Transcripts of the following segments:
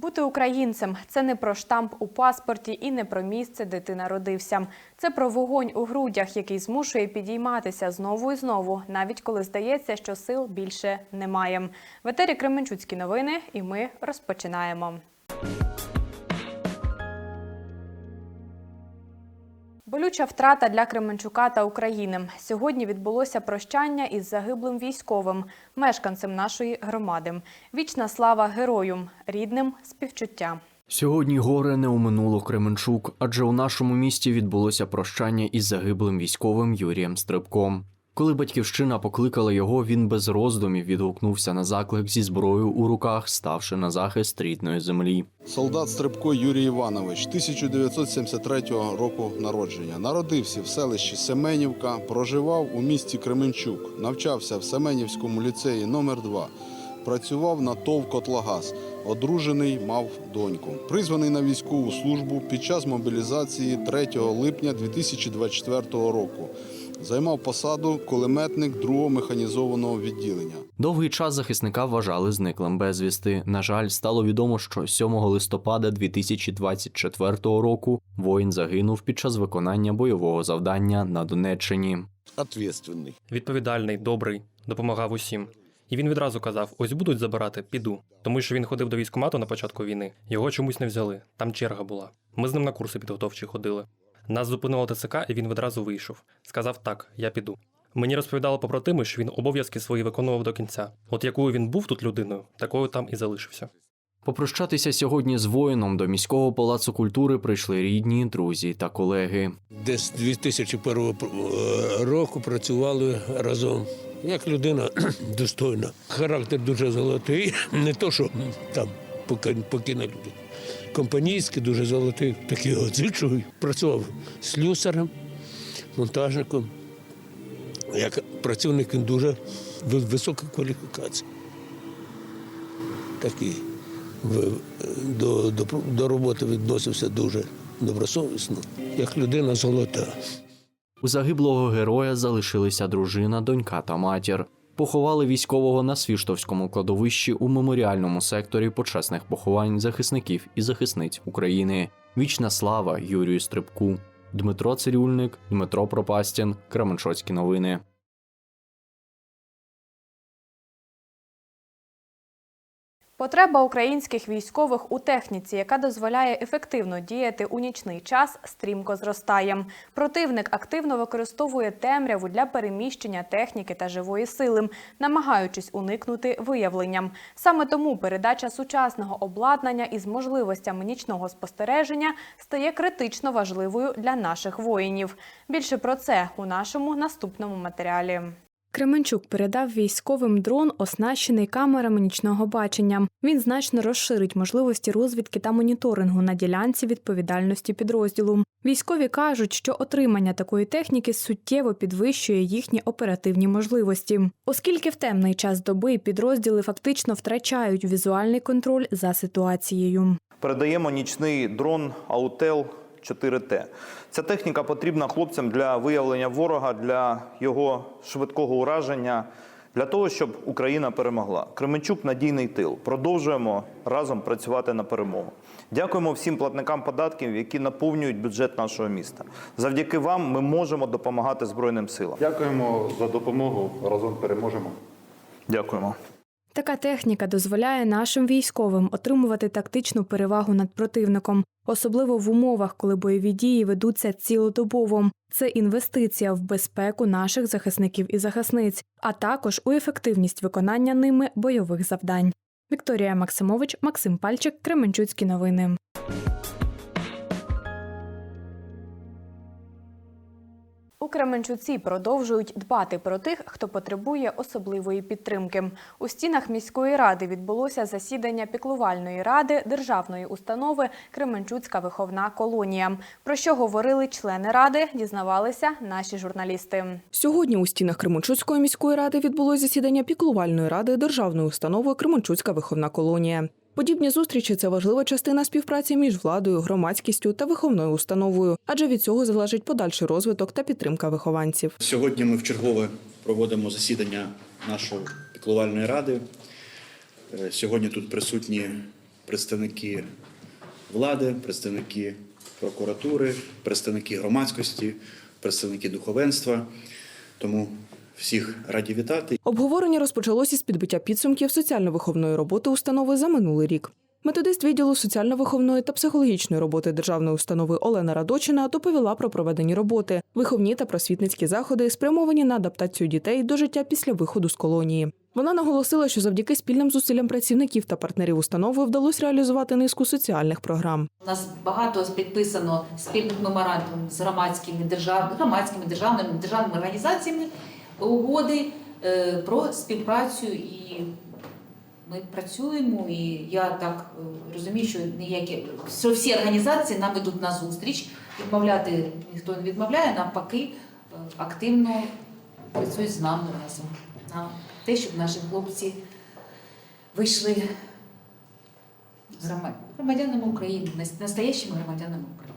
Бути українцем це не про штамп у паспорті і не про місце, де ти народився. Це про вогонь у грудях, який змушує підійматися знову і знову, навіть коли здається, що сил більше немає. В етері Кременчуцькі новини, і ми розпочинаємо. Болюча втрата для Кременчука та України. Сьогодні відбулося прощання із загиблим військовим, мешканцем нашої громади. Вічна слава герою, рідним співчуття. Сьогодні горе не оминуло Кременчук, адже у нашому місті відбулося прощання із загиблим військовим Юрієм Стрибком. Коли батьківщина покликала його, він без роздумів відгукнувся на заклик зі зброєю у руках, ставши на захист рідної землі. Солдат Стрибко Юрій Іванович, 1973 року народження. Народився в селищі Семенівка, проживав у місті Кременчук, навчався в Семенівському ліцеї номер 2 працював на ТОВ «Котлогаз», одружений, мав доньку. Призваний на військову службу під час мобілізації 3 липня 2024 року. Займав посаду кулеметник 2-го механізованого відділення. Довгий час захисника вважали зниклим безвісти. На жаль, стало відомо, що 7 листопада 2024 року воїн загинув під час виконання бойового завдання на Донеччині. ответственный. Відповідальний, добрий, допомагав усім. І він відразу казав: ось будуть забирати, піду. Тому що він ходив до військкомату на початку війни. Його чомусь не взяли. Там черга була. Ми з ним на курси підготовчі ходили. Нас зупинило ТЦК, і він відразу вийшов. Сказав так, я піду. Мені розповідали побратими, що він обов'язки свої виконував до кінця. От якою він був тут людиною, такою там і залишився. Попрощатися сьогодні з воїном до міського палацу культури прийшли рідні, друзі та колеги. Десь з 2001 року працювали разом. Як людина достойна. Характер дуже золотий. Не то, що там поки- покійна людина. Компанійський, дуже золотий, такий оцічовий. Працював слюсарем, монтажником. Як працівник він дуже ви- висока кваліфікація. Такий до, до, до роботи відносився дуже добросовісно, як людина золота. У загиблого героя залишилися дружина, донька та матір. Поховали військового на Свіштовському кладовищі у меморіальному секторі почесних поховань захисників і захисниць України. Вічна слава Юрію Стрибку, Дмитро Цирюльник, Дмитро Пропастін, Кременчоцькі новини. Потреба українських військових у техніці, яка дозволяє ефективно діяти у нічний час, стрімко зростає. Противник активно використовує темряву для переміщення техніки та живої сили, намагаючись уникнути виявленням. Саме тому передача сучасного обладнання із можливостями нічного спостереження стає критично важливою для наших воїнів. Більше про це у нашому наступному матеріалі. Кременчук передав військовим дрон, оснащений камерами нічного бачення. Він значно розширить можливості розвідки та моніторингу на ділянці відповідальності підрозділу. Військові кажуть, що отримання такої техніки суттєво підвищує їхні оперативні можливості, оскільки в темний час доби підрозділи фактично втрачають візуальний контроль за ситуацією. Передаємо нічний дрон Autel 4T. Ця техніка потрібна хлопцям для виявлення ворога, для його швидкого ураження, для того, щоб Україна перемогла. Кременчук надійний тил. Продовжуємо разом працювати на перемогу. Дякуємо всім платникам податків, які наповнюють бюджет нашого міста. Завдяки вам ми можемо допомагати Збройним силам. Дякуємо за допомогу. Разом переможемо. Дякуємо. Така техніка дозволяє нашим військовим отримувати тактичну перевагу над противником, особливо в умовах, коли бойові дії ведуться цілодобово. Це інвестиція в безпеку наших захисників і захисниць, а також у ефективність виконання ними бойових завдань. Вікторія Максимович, Максим Пальчик, Кременчуцькі новини. У Кременчуці продовжують дбати про тих, хто потребує особливої підтримки. У стінах міської ради відбулося засідання піклувальної ради державної установи Кременчуцька виховна колонія. Про що говорили члени ради, дізнавалися наші журналісти. Сьогодні у стінах Кременчуцької міської ради відбулось засідання піклувальної ради державної установи Кременчуцька виховна колонія. Подібні зустрічі це важлива частина співпраці між владою, громадськістю та виховною установою, адже від цього залежить подальший розвиток та підтримка вихованців. Сьогодні ми вчергове проводимо засідання нашої піклувальної ради. Е, Сьогодні тут присутні представники влади, представники прокуратури, представники громадськості, представники духовенства. Тому всіх раді вітати. Обговорення розпочалося з підбиття підсумків соціально-виховної роботи установи за минулий рік. Методист відділу соціально-виховної та психологічної роботи державної установи Олена Радочина доповіла про проведені роботи, виховні та просвітницькі заходи, спрямовані на адаптацію дітей до життя після виходу з колонії. Вона наголосила, що завдяки спільним зусиллям працівників та партнерів установи вдалося реалізувати низку соціальних програм. У нас багато підписано спільних меморандумів з громадськими держав, громадськими державними державними організаціями угоди е, про співпрацю і ми працюємо. І я так е, розумію, що ніякі всі організації нам йдуть на зустріч. Відмовляти ніхто не відмовляє, навпаки, е, активно працюють з нами разом на те, щоб наші хлопці вийшли громадянами України, настоящими громадянами України.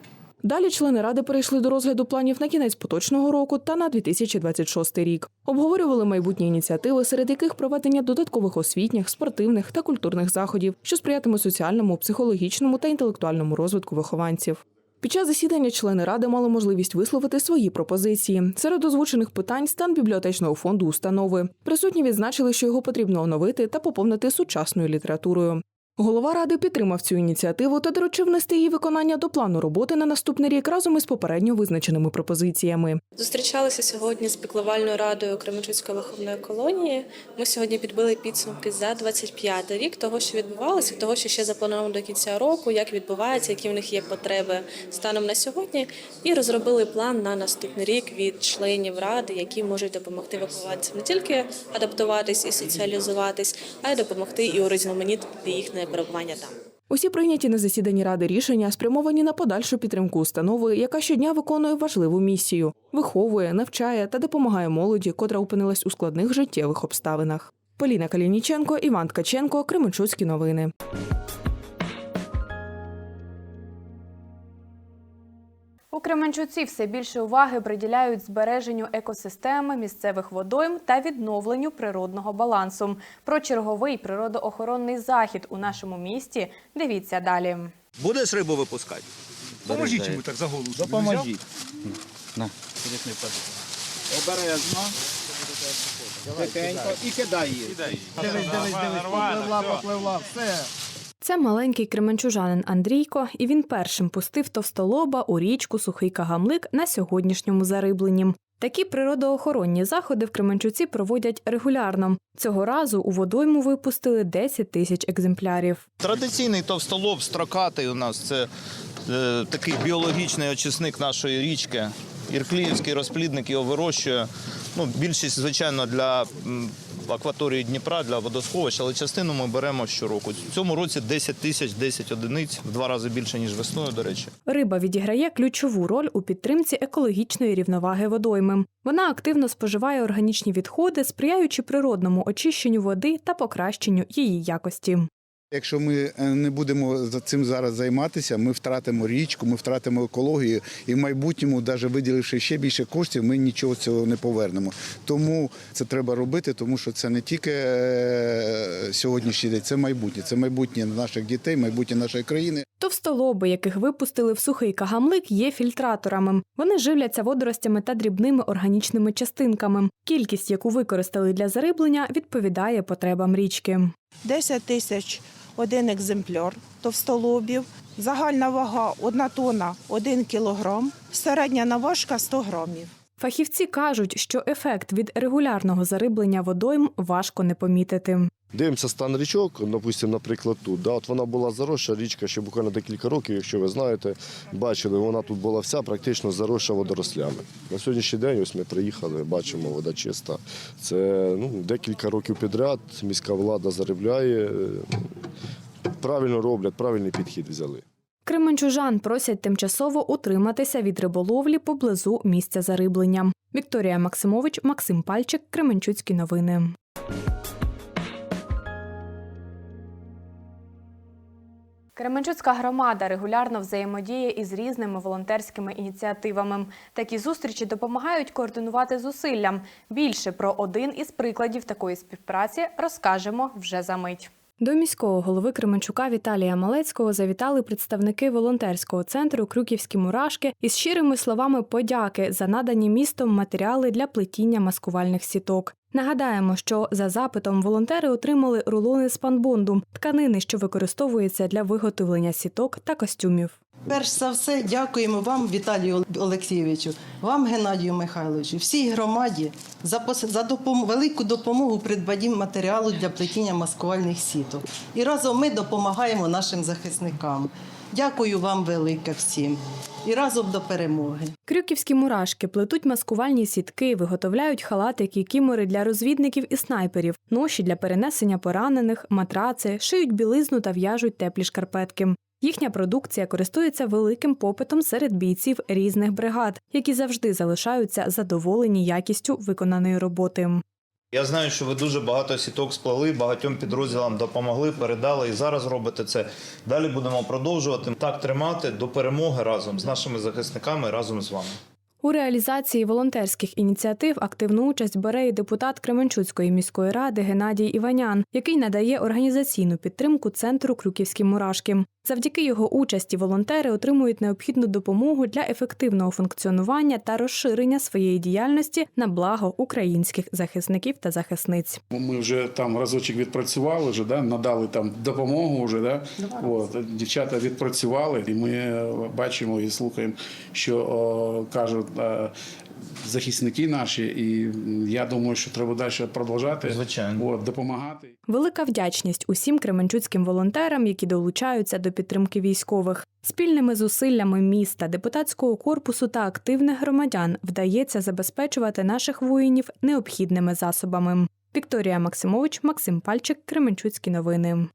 Далі члени ради перейшли до розгляду планів на кінець поточного року та на 2026 рік. Обговорювали майбутні ініціативи, серед яких проведення додаткових освітніх, спортивних та культурних заходів, що сприятиме соціальному, психологічному та інтелектуальному розвитку вихованців. Під час засідання члени ради мали можливість висловити свої пропозиції. Серед озвучених питань стан бібліотечного фонду установи. Присутні відзначили, що його потрібно оновити та поповнити сучасною літературою. Голова ради підтримав цю ініціативу та доручив внести її виконання до плану роботи на наступний рік разом із попередньо визначеними пропозиціями. Зустрічалися сьогодні з піклувальною радою Кременчуцької виховної колонії. Ми сьогодні підбили підсумки за 25 рік того, що відбувалося, того, що ще заплановано до кінця року, як відбувається, які в них є потреби станом на сьогодні, і розробили план на наступний рік від членів ради, які можуть допомогти вихованцям не тільки адаптуватись і соціалізуватись, а й допомогти і урізноманітнити їхнє перебування там. Усі прийняті на засіданні ради рішення спрямовані на подальшу підтримку установи, яка щодня виконує важливу місію, виховує, навчає та допомагає молоді, котра опинилась у складних життєвих обставинах. Поліна Калініченко, Іван Ткаченко, Кременчуцькі новини. У Кременчуці все більше уваги приділяють збереженню екосистеми місцевих водойм та відновленню природного балансу. Про черговий природоохоронний захід у нашому місті дивіться далі. Будеш рибу випускати? Поможіть йому так за голову. Допоможіть. взяв. Обережно. Тихенько і кидай її. Дивись, дивись, дивись, попливла, попливла, все. Це маленький кременчужанин Андрійко, і він першим пустив товстолоба у річку Сухий Кагамлик на сьогоднішньому зарибленні. Такі природоохоронні заходи в Кременчуці проводять регулярно. Цього разу у водойму випустили 10 тисяч екземплярів. Традиційний товстолоб строкатий у нас це е, такий біологічний очисник нашої річки. Іркліївський розплідник його вирощує. Ну, більшість, звичайно, для акваторії Дніпра, для водосховищ, але частину ми беремо щороку. В цьому році 10 тисяч 10 одиниць, в два рази більше, ніж весною, до речі. Риба відіграє ключову роль у підтримці екологічної рівноваги водойми. Вона активно споживає органічні відходи, сприяючи природному очищенню води та покращенню її якості. Якщо ми е, не будемо за цим зараз займатися, ми втратимо річку, ми втратимо екологію, і в майбутньому, навіть виділивши ще більше коштів, ми нічого цього не повернемо. Тому це треба робити, тому що це не тільки е, сьогоднішній день, це майбутнє. Це майбутнє наших дітей, майбутнє нашої країни. Товстолоби, яких випустили в сухий кагамлик, є фільтраторами. Вони живляться водоростями та дрібними органічними частинками. Кількість, яку використали для зариблення, відповідає потребам річки. 10 тисяч один екземпляр товстолобів. Загальна вага 1 тонна 1 кілограм, середня наважка 100 грамів. Фахівці кажуть, що ефект від регулярного зариблення водойм важко не помітити. Дивимося стан річок, допустимо, наприклад, тут. Да, от вона була заросша річка ще буквально декілька років, якщо ви знаєте, бачили, вона тут була вся практично заросша водорослями. На сьогоднішній день ось ми приїхали, бачимо, вода чиста. Це ну, декілька років підряд міська влада заробляє, правильно роблять, правильний підхід взяли. Кременчужан просять тимчасово утриматися від риболовлі поблизу місця зариблення. Вікторія Максимович, Максим Пальчик, Кременчуцькі новини. Кременчуцька громада регулярно взаємодіє із різними волонтерськими ініціативами. Такі зустрічі допомагають координувати зусилля. Більше про один із прикладів такої співпраці розкажемо вже за мить. До міського голови Кременчука Віталія Малецького завітали представники волонтерського центру Крюківські мурашки із щирими словами подяки за надані містом матеріали для плетіння маскувальних сіток. Нагадаємо, що за запитом волонтери отримали рулони з панбонду – тканини, що використовуються для виготовлення сіток та костюмів. Перш за все, дякуємо вам, Віталію Олексійовичу, вам, Геннадію Михайловичу, всій громаді за, за допом- велику допомогу придбанні матеріалу для плетіння маскувальних сіток. І разом ми допомагаємо нашим захисникам. Дякую вам велике всім. І разом до перемоги. Крюківські мурашки плетуть маскувальні сітки, виготовляють халатики, і кімори для розвідників і снайперів, ноші для перенесення поранених, матраци, шиють білизну та в'яжуть теплі шкарпетки. Їхня продукція користується великим попитом серед бійців різних бригад, які завжди залишаються задоволені якістю виконаної роботи. Я знаю, що ви дуже багато сіток сплели, багатьом підрозділам допомогли, передали і зараз робите це. Далі будемо продовжувати так тримати до перемоги разом з нашими захисниками, разом з вами. У реалізації волонтерських ініціатив активну участь бере і депутат Кременчуцької міської ради Геннадій Іванян, який надає організаційну підтримку центру Крюківські мурашки. Завдяки його участі волонтери отримують необхідну допомогу для ефективного функціонування та розширення своєї діяльності на благо українських захисників та захисниць. Ми вже там разочок відпрацювали, вже, да, надали там допомогу. Вже, да? От, дівчата відпрацювали, і ми е, бачимо і слухаємо, що о, кажуть е, захисники наші. І я думаю, що треба далі продовжати Звичайно. от, допомагати. Велика вдячність усім кременчуцьким волонтерам, які долучаються до підтримки військових. Спільними зусиллями міста, депутатського корпусу та активних громадян вдається забезпечувати наших воїнів необхідними засобами. Вікторія Максимович, Максим Пальчик, Кременчуцькі новини.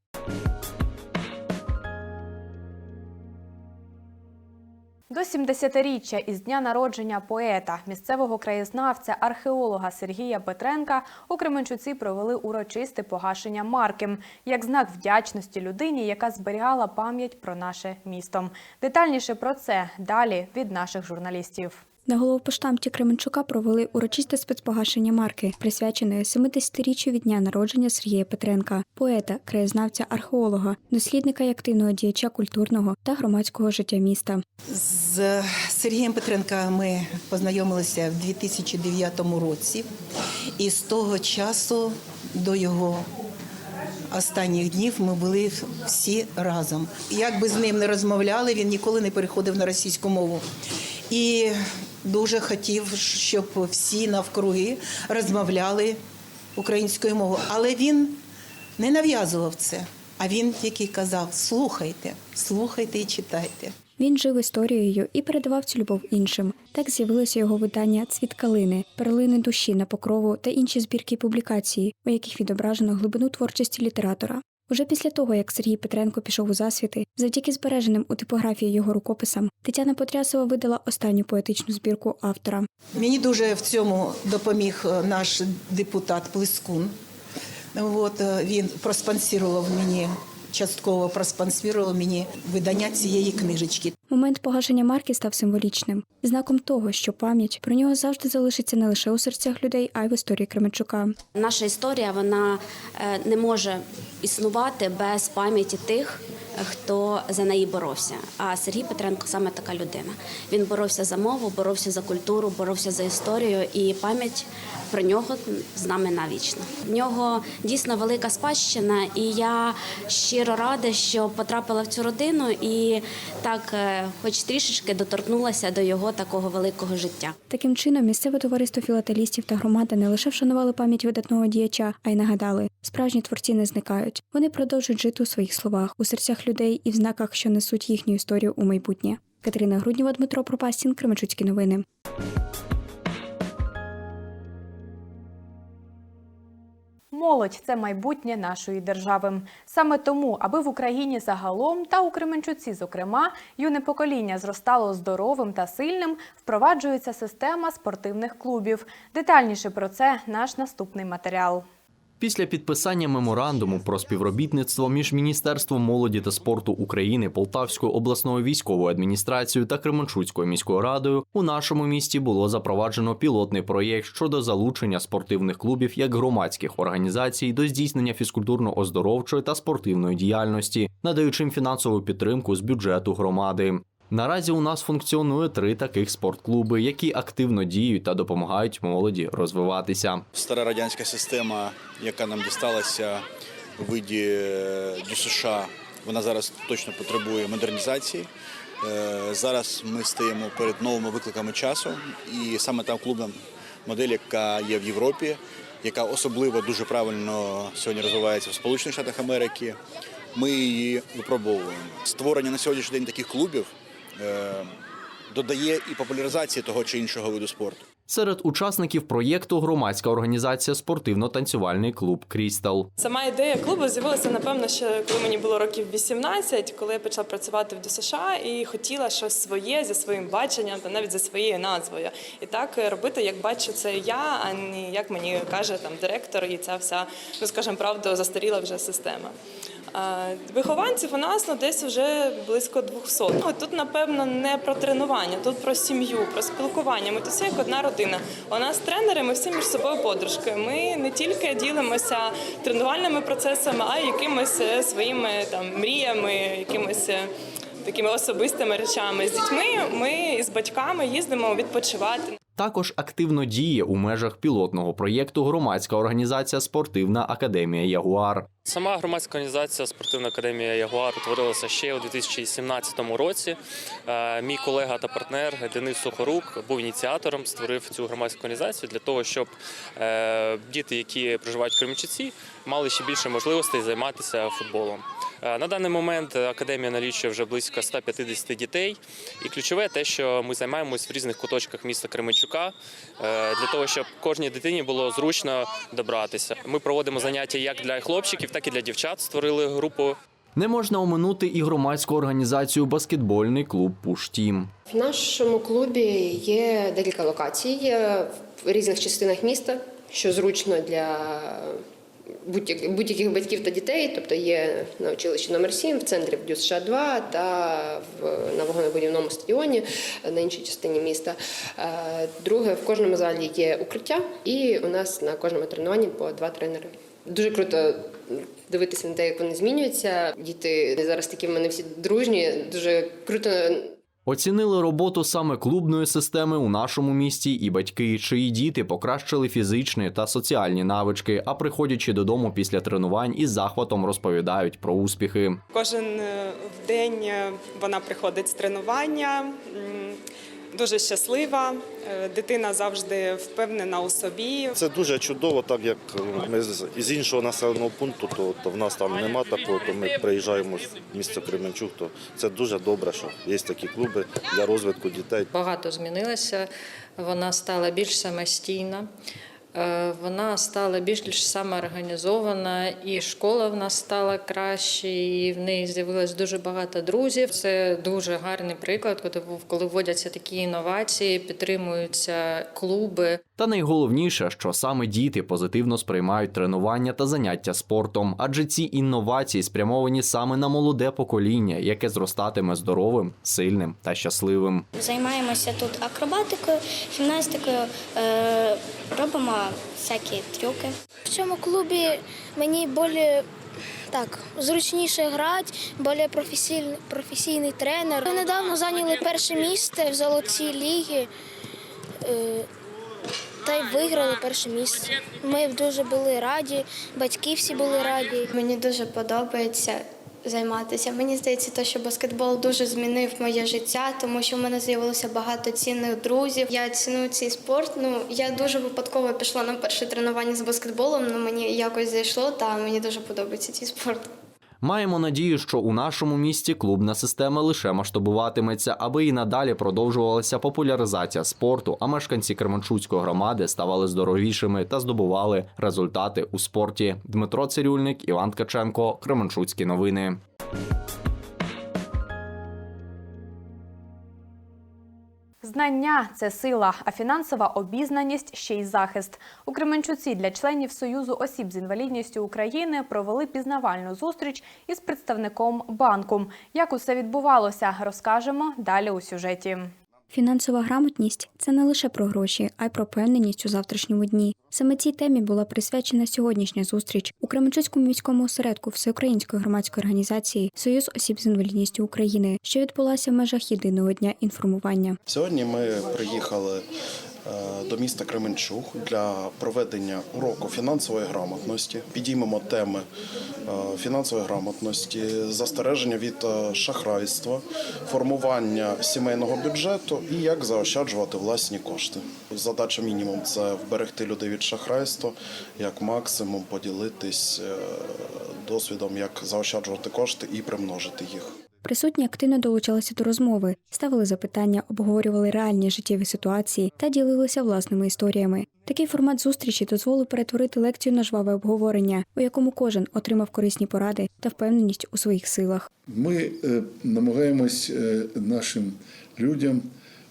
До 70-річчя із дня народження поета, місцевого краєзнавця, археолога Сергія Петренка у Кременчуці провели урочисте погашення марки як знак вдячності людині, яка зберігала пам'ять про наше місто. Детальніше про це далі від наших журналістів. На головпоштамті Кременчука провели урочисте спецпогашення марки, присвяченої 70-річчю від дня народження Сергія Петренка, поета, краєзнавця, археолога, дослідника і активного діяча культурного та громадського життя міста. З Сергієм Петренка ми познайомилися в 2009 році, і з того часу до його останніх днів ми були всі разом. Як би з ним не розмовляли, він ніколи не переходив на російську мову. І дуже хотів, щоб всі навкруги розмовляли українською мовою. Але він не нав'язував це. А він тільки казав: слухайте, слухайте і читайте. Він жив історією і передавав цю любов іншим. Так з'явилося його видання Цвіт калини, перлини душі на покрову та інші збірки публікації, у яких відображено глибину творчості літератора. Уже після того, як Сергій Петренко пішов у засвіти, завдяки збереженим у типографії його рукописам, Тетяна Потрясова видала останню поетичну збірку автора. Мені дуже в цьому допоміг е, наш депутат Плескун. От, е, він проспонсірував мені, частково проспонсірував мені видання цієї книжечки. Момент погашення марки став символічним, знаком того, що пам'ять про нього завжди залишиться не лише у серцях людей, а й в історії Кременчука. Наша історія вона е, не може існувати без пам'яті тих, хто за неї боровся. А Сергій Петренко саме така людина. Він боровся за мову, боровся за культуру, боровся за історію, і пам'ять про нього з нами навічно. В нього дійсно велика спадщина, і я щиро рада, що потрапила в цю родину і так, е, хоч трішечки доторкнулася до його такого великого життя. Таким чином, місцеве товариство філателістів та громада не лише вшанували пам'ять видатного діяча, а й нагадали, справжні творці не зникають. Вони продовжують жити у своїх словах, у серцях людей і в знаках, що несуть їхню історію у майбутнє. Катерина Груднєва, Дмитро Пропастін, Кременчуцькі новини. Молодь це майбутнє нашої держави. Саме тому, аби в Україні загалом та у Кременчуці, зокрема, юне покоління зростало здоровим та сильним, впроваджується система спортивних клубів. Детальніше про це наш наступний матеріал. Після підписання меморандуму про співробітництво між Міністерством молоді та спорту України, Полтавською обласною військовою адміністрацією та Кременчуцькою міською радою у нашому місті було запроваджено пілотний проєкт щодо залучення спортивних клубів як громадських організацій до здійснення фізкультурно-оздоровчої та спортивної діяльності, надаючи їм фінансову підтримку з бюджету громади. Наразі у нас функціонує три таких спортклуби, які активно діють та допомагають молоді розвиватися. Стара радянська система, яка нам дісталася у виді е, ДЮСШ, вона зараз точно потребує модернізації. Е, Зараз ми стоїмо перед новими викликами часу, і саме та клубна модель, яка є в Європі, яка особливо дуже правильно сьогодні розвивається в Сполучених Штатах Америки. Ми її випробовуємо. Створення на сьогоднішній день таких клубів додає і популяризації того чи іншого виду спорту. Серед учасників проєкту громадська організація спортивно-танцювальний клуб Крістал. Сама ідея клубу з'явилася, напевно, ще коли мені було років 18, коли я почала працювати в ДЮСШ і хотіла щось своє зі своїм баченням та навіть зі своєю назвою. І так е, робити, як бачу це я, а не як мені каже там директор, і ця вся, ну скажімо, правда, застаріла вже система. Вихованців у нас ну, десь вже близько 200. Ну, Тут, напевно, не про тренування, тут про сім'ю, про спілкування. Ми тут всі як одна родина. У нас тренери, ми всі між собою подружки. Ми не тільки ділимося тренувальними процесами, а й якимись е, своїми там мріями, якимись. е, Такими особистими речами з дітьми ми з батьками їздимо відпочивати. Також активно діє у межах пілотного проєкту громадська організація Спортивна академія Ягуар. Сама громадська організація Спортивна академія Ягуар утворилася ще у 2017 році. Е, Мій колега та партнер Денис Сухорук був ініціатором, створив цю громадську організацію для того, щоб е, діти, які проживають в Кременчуці, мали ще більше можливостей займатися футболом. Е, На даний момент академія налічує вже близько 150 дітей, і ключове те, що ми займаємось в різних куточках міста Кременчука для того, щоб кожній дитині було зручно добратися. Ми проводимо заняття як для хлопчиків, так і для дівчат. Створили групу Не можна оминути і громадську організацію баскетбольний клуб Пуштім. В нашому клубі є декілька локацій в різних частинах міста, що зручно для будь-яких батьків та дітей. Тобто є на училищі номер 7 в центрі в ДЮСШ 2 та в на вагонобудівному стадіоні на іншій частині міста. Е, Друге, в кожному залі є укриття, і у нас на кожному тренуванні по два тренери. Дуже круто дивитися на те, як вони змінюються. Діти зараз такі в мене всі дружні, дуже круто Оцінили роботу саме клубної системи у нашому місті і батьки, чиї діти покращили фізичні та соціальні навички, а приходячи додому після тренувань із захватом розповідають про успіхи. Кожен е, день е, вона приходить з тренування, дуже щаслива. Е, Дитина завжди впевнена у собі. Це дуже чудово, так як ми з іншого населеного пункту, то, то в нас там нема такого, то ми приїжджаємо в місто Кременчук, то це дуже добре, що є такі клуби для розвитку дітей. Багато змінилося. Вона стала більш самостійна. Е, Вона стала більш самоорганізована, і школа в нас стала краще, і в неї з'явилось дуже багато друзів. Це дуже гарний приклад, коли- коли вводяться такі інновації, підтримуються клуби. Та найголовніше, що саме діти позитивно сприймають тренування та заняття спортом, адже ці інновації спрямовані саме на молоде покоління, яке зростатиме здоровим, сильним та щасливим. Займаємося тут акробатикою, гімнастикою, е, робимо всякі трюки. В цьому клубі мені більш так зручніше грати, більш професійний, професійний тренер. Ми недавно зайняли перше місце в золотій лігі. е, Та й виграли перше місце. Ми дуже були раді, батьки всі були раді. Мені дуже подобається займатися. Мені здається, те, що баскетбол дуже змінив моє життя, тому що в мене з'явилося багато цінних друзів. Я ціную цей спорт. Ну я дуже випадково пішла на перше тренування з баскетболом. Ну мені якось зайшло, та мені дуже подобається цей спорт. Маємо надію, що у нашому місті клубна система лише масштабуватиметься, аби і надалі продовжувалася популяризація спорту, а мешканці Кременчуцької громади ставали здоровішими та здобували результати у спорті. Дмитро Цирюльник, Іван Ткаченко, Кременчуцькі новини. Знання це сила, а фінансова обізнаність ще й захист. У Кременчуці для членів Союзу осіб з інвалідністю України провели пізнавальну зустріч із представником банку. Як усе відбувалося, розкажемо далі у сюжеті. Фінансова грамотність це не лише про гроші, а й про певненість у завтрашньому дні. Саме цій темі була присвячена сьогоднішня зустріч у Кременчуцькому міському осередку Всеукраїнської громадської організації Союз осіб з інвалідністю України, що відбулася в межах єдиного дня інформування. Сьогодні ми приїхали до міста Кременчуг для проведення уроку фінансової грамотності. Підіймемо теми е, фінансової грамотності, застереження від е, шахрайства, формування сімейного бюджету і як заощаджувати власні кошти. Задача мінімум це вберегти людей від шахрайства, як максимум поділитись е, досвідом, як заощаджувати кошти і примножити їх. Присутні активно долучалися до розмови, ставили запитання, обговорювали реальні життєві ситуації та ділилися власними історіями. Такий формат зустрічі дозволив перетворити лекцію на жваве обговорення, у якому кожен отримав корисні поради та впевненість у своїх силах. Ми е, намагаємось е, нашим людям,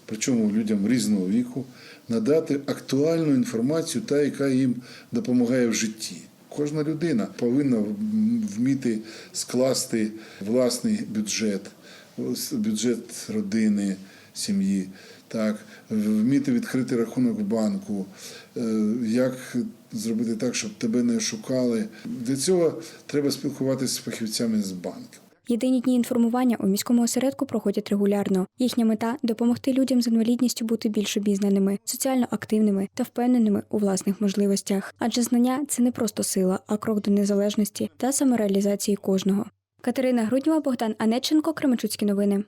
причому людям різного віку, надати актуальну інформацію, та яка їм допомагає в житті. Кожна людина повинна вміти скласти власний бюджет, бюджет родини, сім'ї, так, вміти відкрити рахунок в банку, е, як зробити так, щоб тебе не шукали. Для цього треба спілкуватися з фахівцями з банків. Єдині дні інформування у міському осередку проходять регулярно. Їхня мета допомогти людям з інвалідністю бути більш обізнаними, соціально активними та впевненими у власних можливостях. Адже знання це не просто сила, а крок до незалежності та самореалізації кожного. Катерина Груднєва, Богдан Анеченко, Кременчуцькі новини.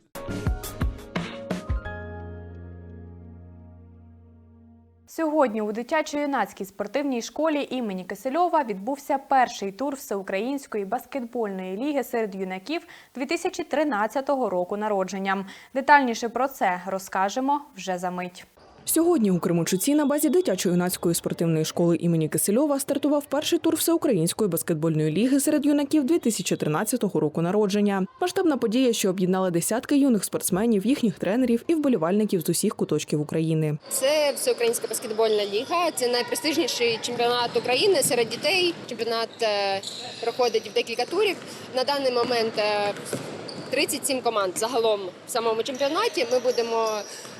Сьогодні у дитячо-юнацькій спортивній школі імені Кисельова відбувся перший тур Всеукраїнської баскетбольної ліги серед юнаків 2013 року народження. Детальніше про це розкажемо вже за мить. Сьогодні у Кременчуці на базі дитячо-юнацької спортивної школи імені Кисельова стартував перший тур Всеукраїнської баскетбольної ліги серед юнаків 2013 року народження. Масштабна подія, що об'єднала десятки юних спортсменів, їхніх тренерів і вболівальників з усіх куточків України. Це всеукраїнська баскетбольна ліга. Це найпрестижніший чемпіонат України серед дітей. Чемпіонат е, проходить в декілька турів. На даний момент е, 37 команд загалом в самому чемпіонаті. Ми будемо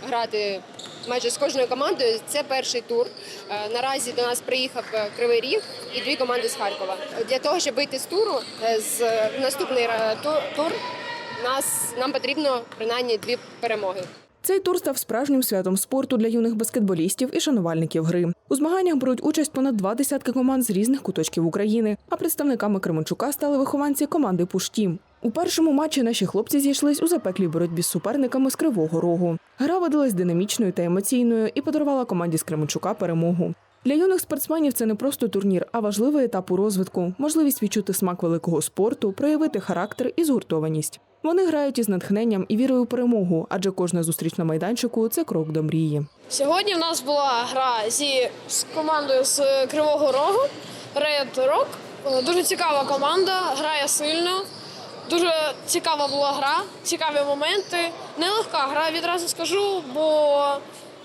грати майже з кожною командою. Це перший тур. Е, Наразі до нас приїхав е, Кривий Ріг і дві команди з Харкова. Для того, щоб вийти з туру е, з наступний тур, нас нам потрібно принаймні дві перемоги. Цей тур став справжнім святом спорту для юних баскетболістів і шанувальників гри. У змаганнях беруть участь понад два десятки команд з різних куточків України. А представниками Кременчука стали вихованці команди Пуштім. У першому матчі наші хлопці зійшлись у запеклій боротьбі з суперниками з Кривого Рогу. Гра видалась динамічною та емоційною і подарувала команді з Кременчука перемогу. Для юних спортсменів це не просто турнір, а важливий етап у розвитку, можливість відчути смак великого спорту, проявити характер і згуртованість. Вони грають із натхненням і вірою у перемогу, адже кожна зустріч на майданчику це крок до мрії. Сьогодні в нас була гра зі з командою з Кривого Рогу Red Rock. Дуже цікава команда, грає сильно. Дуже цікава була гра, цікаві моменти. Нелегка гра, відразу скажу, бо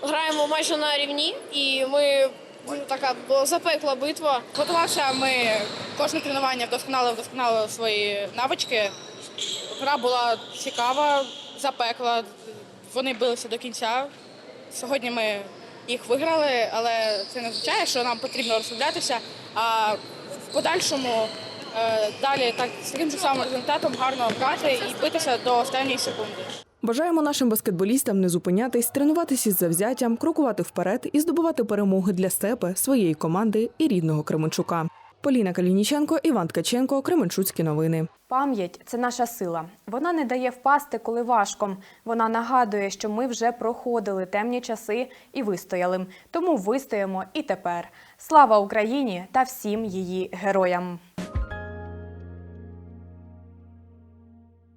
граємо майже на рівні, і ми така була запекла битва. Готувався ми кожне тренування вдосконалили, вдосконалили свої навички. Гра була цікава, запекла. Вони билися до кінця. Сьогодні ми їх виграли, але це не означає, що нам потрібно розслаблятися, а в подальшому далі так з таким же самим результатом гарно грати і битися до останньої секунди. Бажаємо нашим баскетболістам не зупинятись, тренуватися із завзяттям, крокувати вперед і здобувати перемоги для себе, своєї команди і рідного Кременчука. Поліна Калініченко, Іван Ткаченко, Кременчуцькі новини. Пам'ять це наша сила. Вона не дає впасти, коли важко. Вона нагадує, що ми вже проходили темні часи і вистояли. Тому вистоїмо і тепер. Слава Україні та всім її героям!